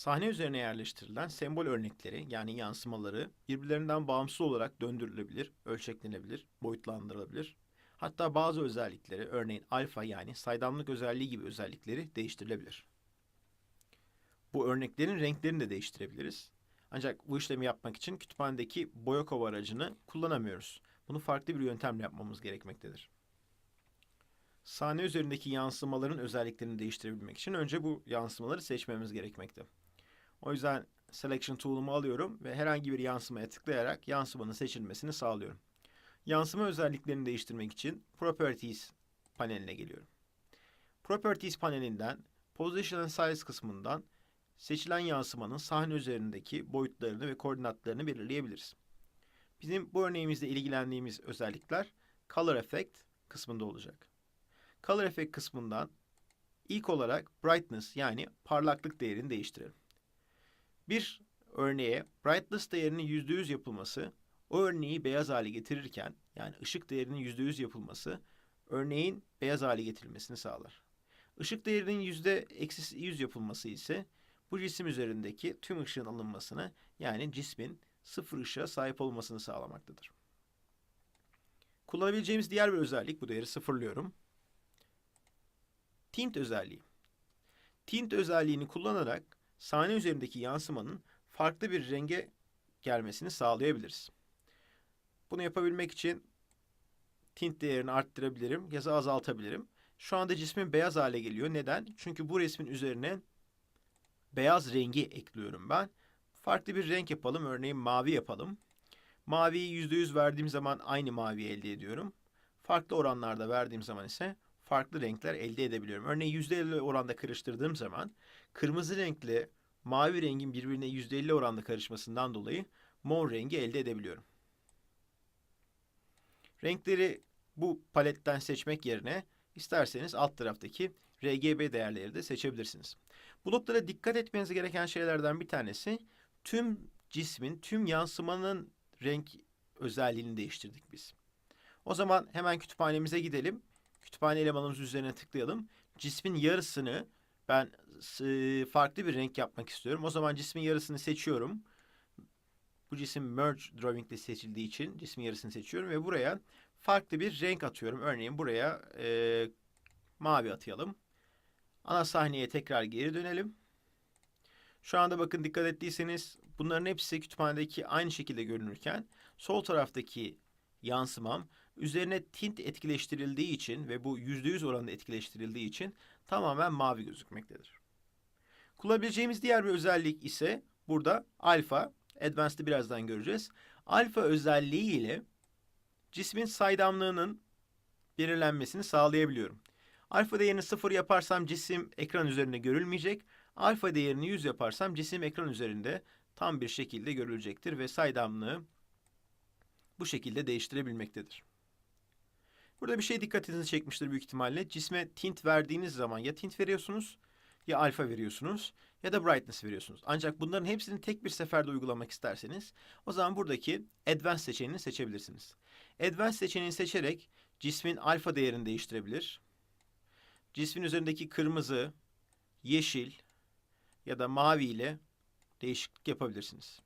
Sahne üzerine yerleştirilen sembol örnekleri yani yansımaları birbirlerinden bağımsız olarak döndürülebilir, ölçeklenebilir, boyutlandırılabilir. Hatta bazı özellikleri örneğin alfa yani saydamlık özelliği gibi özellikleri değiştirilebilir. Bu örneklerin renklerini de değiştirebiliriz. Ancak bu işlemi yapmak için kütüphanedeki boya kova aracını kullanamıyoruz. Bunu farklı bir yöntemle yapmamız gerekmektedir. Sahne üzerindeki yansımaların özelliklerini değiştirebilmek için önce bu yansımaları seçmemiz gerekmekte. O yüzden Selection Tool'umu alıyorum ve herhangi bir yansımaya tıklayarak yansımanın seçilmesini sağlıyorum. Yansıma özelliklerini değiştirmek için Properties paneline geliyorum. Properties panelinden Position and Size kısmından seçilen yansımanın sahne üzerindeki boyutlarını ve koordinatlarını belirleyebiliriz. Bizim bu örneğimizde ilgilendiğimiz özellikler Color Effect kısmında olacak. Color Effect kısmından ilk olarak Brightness yani parlaklık değerini değiştirelim. Bir örneğe brightness değerinin %100 yapılması o örneği beyaz hale getirirken yani ışık değerinin %100 yapılması örneğin beyaz hale getirilmesini sağlar. Işık değerinin %-100 yapılması ise bu cisim üzerindeki tüm ışığın alınmasını yani cismin sıfır ışığa sahip olmasını sağlamaktadır. Kullanabileceğimiz diğer bir özellik bu değeri sıfırlıyorum. Tint özelliği. Tint özelliğini kullanarak sahne üzerindeki yansımanın farklı bir renge gelmesini sağlayabiliriz. Bunu yapabilmek için tint değerini arttırabilirim ya da azaltabilirim. Şu anda cismin beyaz hale geliyor. Neden? Çünkü bu resmin üzerine beyaz rengi ekliyorum ben. Farklı bir renk yapalım. Örneğin mavi yapalım. Maviyi %100 verdiğim zaman aynı mavi elde ediyorum. Farklı oranlarda verdiğim zaman ise farklı renkler elde edebiliyorum. Örneğin %50 oranda karıştırdığım zaman kırmızı renkle mavi rengin birbirine %50 oranda karışmasından dolayı mor rengi elde edebiliyorum. Renkleri bu paletten seçmek yerine isterseniz alt taraftaki RGB değerleri de seçebilirsiniz. Bu noktada dikkat etmeniz gereken şeylerden bir tanesi tüm cismin, tüm yansımanın renk özelliğini değiştirdik biz. O zaman hemen kütüphanemize gidelim. Kütüphane elemanımız üzerine tıklayalım. Cismin yarısını ben e, farklı bir renk yapmak istiyorum. O zaman cismin yarısını seçiyorum. Bu cisim merge drawing ile seçildiği için cismin yarısını seçiyorum ve buraya farklı bir renk atıyorum. Örneğin buraya e, mavi atayalım. Ana sahneye tekrar geri dönelim. Şu anda bakın dikkat ettiyseniz bunların hepsi kütüphanedeki aynı şekilde görünürken sol taraftaki yansımam üzerine tint etkileştirildiği için ve bu %100 oranında etkileştirildiği için tamamen mavi gözükmektedir. Kullanabileceğimiz diğer bir özellik ise burada alfa. Advanced'ı birazdan göreceğiz. Alfa özelliği ile cismin saydamlığının belirlenmesini sağlayabiliyorum. Alfa değerini 0 yaparsam cisim ekran üzerinde görülmeyecek. Alfa değerini 100 yaparsam cisim ekran üzerinde tam bir şekilde görülecektir ve saydamlığı bu şekilde değiştirebilmektedir. Burada bir şey dikkatinizi çekmiştir büyük ihtimalle. Cisme tint verdiğiniz zaman ya tint veriyorsunuz ya alfa veriyorsunuz ya da brightness veriyorsunuz. Ancak bunların hepsini tek bir seferde uygulamak isterseniz o zaman buradaki advanced seçeneğini seçebilirsiniz. Advanced seçeneğini seçerek cismin alfa değerini değiştirebilir. Cismin üzerindeki kırmızı, yeşil ya da mavi ile değişiklik yapabilirsiniz.